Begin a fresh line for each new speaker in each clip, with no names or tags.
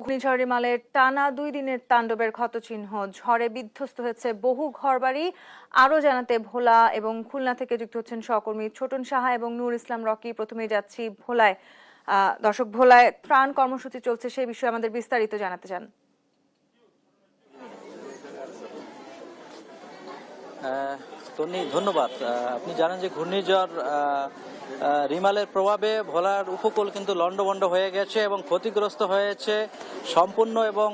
ঘূর্ণিঝড় রিমালের টানা দুই দিনের তাণ্ডবের ক্ষতচিহ্ন। ঝড়ে বিধ্বস্ত হয়েছে বহু ঘরবাড়ি। আরও জানাতে ভোলা এবং খুলনা থেকে যুক্ত হচ্ছেন সহকর্মী ছোটন সাহা এবং নূর ইসলাম রকি। প্রথমে যাচ্ছি ভোলায়। দর্শক, ভোলায় ত্রাণ কর্মসূচি চলছে সেই বিষয়ে আমাদের বিস্তারিত জানাতে চান।
ধন্যবাদ। আপনি জানেন যে ঘূর্ণিঝড় রিমালের প্রভাবে ভোলার উপকূল কিন্তু লন্ডভন্ড হয়ে গেছে এবং ক্ষতিগ্রস্ত হয়েছে সম্পূর্ণ এবং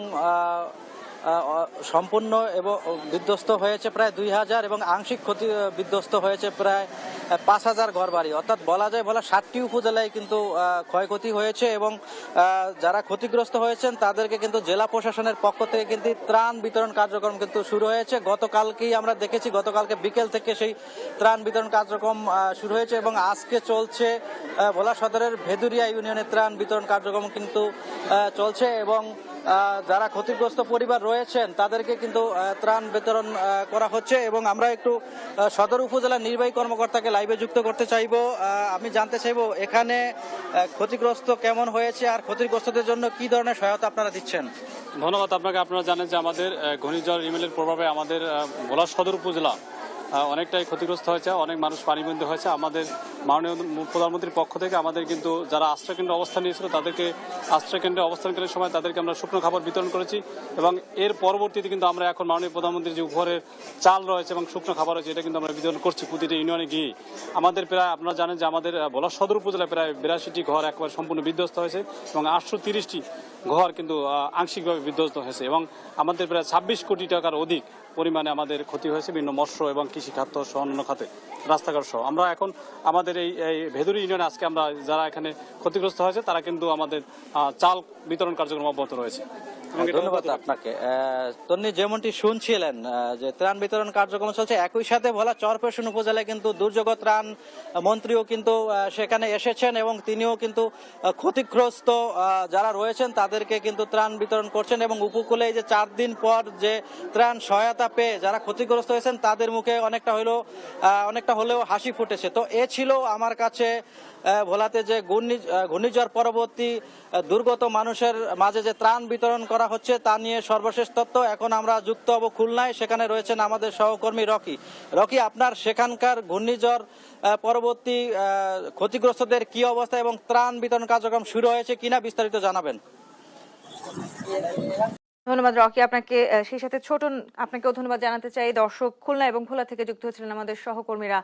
সম্পূর্ণ এবং বিধ্বস্ত হয়েছে প্রায় দুই হাজার এবং আংশিক ক্ষতি, বিধ্বস্ত হয়েছে প্রায় পাঁচ হাজার ঘর বাড়ি অর্থাৎ বলা যায় বলা সাতটি উপজেলায় কিন্তু ক্ষয়ক্ষতি হয়েছে এবং যারা ক্ষতিগ্রস্ত হয়েছেন তাদেরকে কিন্তু জেলা প্রশাসনের পক্ষ থেকে কিন্তু ত্রাণ বিতরণ কার্যক্রম কিন্তু শুরু হয়েছে। গতকালকেই আমরা দেখেছি, গতকালকে বিকেল থেকে সেই ত্রাণ বিতরণ কার্যক্রম শুরু হয়েছে এবং আজকে চলছে ভোলা সদরের ভেদুরিয়া ইউনিয়নের ত্রাণ বিতরণ কার্যক্রম কিন্তু চলছে এবং যারা ক্ষতিগ্রস্ত পরিবার রয়েছেন তাদেরকে কিন্তু ত্রাণ বিতরণ করা হচ্ছে এবং আমরা একটু সদর উপজেলা নির্বাহী কর্মকর্তাকে লাইভে যুক্ত করতে চাইব। আমি জানতে চাইব এখানে ক্ষতিগ্রস্ত কেমন হয়েছে আর ক্ষতিগ্রস্তদের জন্য কি ধরনের সহায়তা আপনারা দিচ্ছেন?
ধন্যবাদ, আপনাকে আপনারা জানেন যে আমাদের ঘূর্ণিঝড় ইমেলের প্রভাবে আমাদের ভোলা সদর উপজেলা অনেকটাই ক্ষতিগ্রস্ত হয়েছে, অনেক মানুষ পানিবন্দী হয়েছে। আমাদের মাননীয় প্রধানমন্ত্রীর পক্ষ থেকে আমাদের কিন্তু যারা আশ্রয়কেন্দ্রে অবস্থান নিয়েছিল, তাদেরকে আশ্রয়কেন্দ্রে অবস্থানকালীন সময় তাদেরকে আমরা শুকনো খাবার বিতরণ করেছি এবং এর পরবর্তীতে কিন্তু আমরা এখন মাননীয় প্রধানমন্ত্রীর যে উপহারের চাল রয়েছে এবং শুকনো খাবার রয়েছে, এটা কিন্তু আমরা বিতরণ করছি প্রতিটি ইউনিয়নে গিয়ে আমাদের প্রায়, আপনারা জানেন যে আমাদের বলা সদর উপজেলায় প্রায় বিরাশিটি ঘর একবার সম্পূর্ণ বিধ্বস্ত হয়েছে এবং আটশো তিরিশটি ঘর কিন্তু আংশিকভাবে বিধ্বস্ত হয়েছে এবং আমাদের প্রায় ছাব্বিশ কোটি টাকার অধিক পরিমাণে আমাদের ক্ষতি হয়েছে, বিভিন্ন মৎস্য এবং কৃষি খাদ্য সহ অন্যান্য খাতে রাস্তাঘাট সহ। আমরা এখন আমাদের এই এই ভেদুরি ইউনিয়নে আজকে আমরা যারা এখানে ক্ষতিগ্রস্ত হয়েছে তারা কিন্তু আমাদের চাল বিতরণ কার্যক্রম অব্যাহত রয়েছে।
ধন্যবাদ আপনাকে। তন্নি যেমনটি শুনছিলেন যে ত্রাণ বিতরণ কার্যক্রম চলছে একই সাথে ভোলা চরপেশন উপজেলায় কিন্তু দুর্যোগ ত্রাণ মন্ত্রীও কিন্তু সেখানে এসেছেন এবং তিনিও কিন্তু ক্ষতিগ্রস্ত যারা রয়েছেন তাদেরকে কিন্তু ত্রাণ বিতরণ করছেন এবং উপকূলে এই যে চার দিন পর যে ত্রাণ সহায়তা পেয়ে যারা ক্ষতিগ্রস্ত হয়েছেন তাদের মুখে অনেকটা হলেও অনেকটা হলেও হাসি ফুটেছে। তো এ ছিল আমার কাছে ভোলাতে যে ঘূর্ণি ঘূর্ণিঝড় পরবর্তী দুর্গত মানুষের মাঝে যে ত্রাণ বিতরণ করা হচ্ছে তা নিয়ে সর্বশেষ তথ্য এখন আমরা যুক্ত হব খুলনায়। সেখানে রয়েছেন আমাদের সহকর্মী রকি। রকি, আপনার সেখানকার ঘূর্ণিঝড় পরবর্তী ক্ষতিগ্রস্তদের কি অবস্থা এবং ত্রাণ বিতরণ কার্যক্রম শুরু হয়েছে কিনা বিস্তারিত জানাবেন।
ধন্যবাদ, রকি। আপনাকে সেই সাথে ছোট, আপনাকেও ধন্যবাদ জানাতে চাই। দর্শক খুলনা এবং ভোলা থেকে যুক্ত হয়েছিলেন আমাদের সহকর্মীরা।